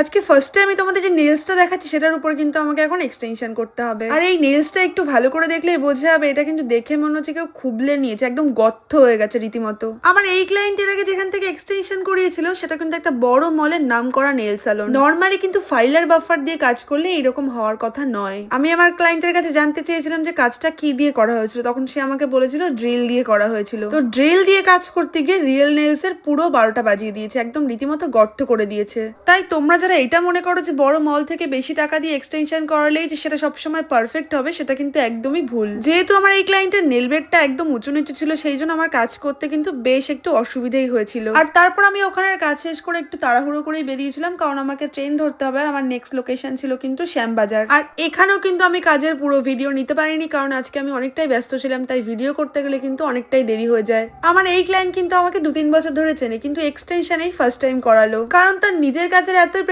আজকে ফার্স্টে আমি তোমাদের যে নেলসটা দেখাচ্ছি, সেটার উপর কিন্তু আমাকে এখন এক্সটেনশন করতে হবে। আর এই নেলসটা একটু ভালো করে দেখলেই বোঝা যাবে, এটা কিন্তু দেখে মনে হচ্ছে কেউ খুবলে নিয়েছে, একদম গর্থ হয়ে গেছে রীতিমতো। আমার এই ক্লায়েন্টের আগে যেখান এক্সটেনশন করিয়েছিল, সেটা কিন্তু একটা বড় মলের নাম করা নেল সালন নর্মালি কিন্তু ফাইলার বাফার দিয়ে কাজ করলে এরকম হওয়ার কথা নয়। আমি আমার ক্লায়েন্টের কাছে জানতে চেয়েছিলাম যে কাজটা কি দিয়ে করা হয়েছিল। তখন সে আমাকে বলেছিল ড্রিল দিয়ে করা হয়েছিল। তো ড্রিল দিয়ে কাজ করতে গিয়ে রিয়েল নেলস এর পুরো বারোটা বাজিয়ে দিয়েছে, একদম রীতিমতো গর্ত করে দিয়েছে। তাই তোমরা যারা এটা মনে করো যে বড় মল থেকে বেশি টাকা দিয়ে এক্সটেনশন করালেই যে সেটা সবসময় পারফেক্ট হবে, সেটা কিন্তু একদমই ভুল। যেহেতু আমার এই ক্লায়েন্টের নেল বেডটা একদম উঁচু নিচু ছিল, সেই জন্য আমার কাজ করতে কিন্তু বেশ একটু অসুবিধাই হয়েছিল। আর তারপর আমি ওখানের কাজ শেষ করে একটু তাড়াহুড়ো করেই বেরিয়েছিলাম, কারণ আমাকে ট্রেন ধরতে হবে, আর আমার নেক্সট লোকেশন ছিল কিন্তু শ্যামবাজার। আর এখানেও কিন্তু আমি কাজের পুরো ভিডিও নিতে পারিনি, কারণ আজকে আমি অনেকটাই ব্যস্ত ছিলাম, তাই ভিডিও করতে গেলে কিন্তু অনেকটাই দেরি হয়ে যায়। আমার এই ক্লায়েন্ট কিন্তু আমাকে দু তিন বছর ধরে চেনে, কিন্তু এক্সটেনশন এই ফার্স্ট টাইম করালো। কারণ তার নিজের কাজের এতই